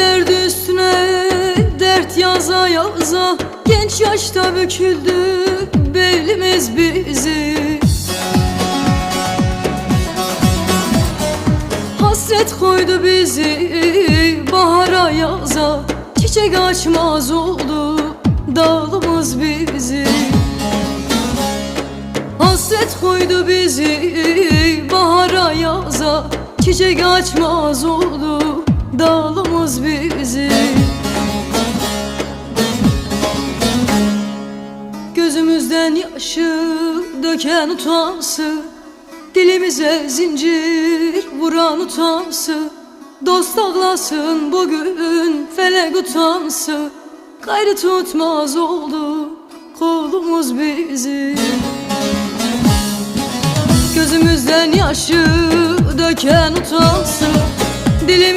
Dert üstüne dert yaza yaza. Genç yaşta büküldü belimiz bizi. Hasret koydu bizi bahara yaza. Çiçek açmaz oldu dalımız bizi. Hasret koydu bizi bahara yaza. Çiçek açmaz oldu dalımız bizi. Gözümüzden yaşı döken utansın. Dilimize zincir vuran utansın. Dost ağlasın bugün felek utansın. Gayrı tutmaz oldu kolumuz bizi. Gözümüzden yaşı döken utansın. Dilimiz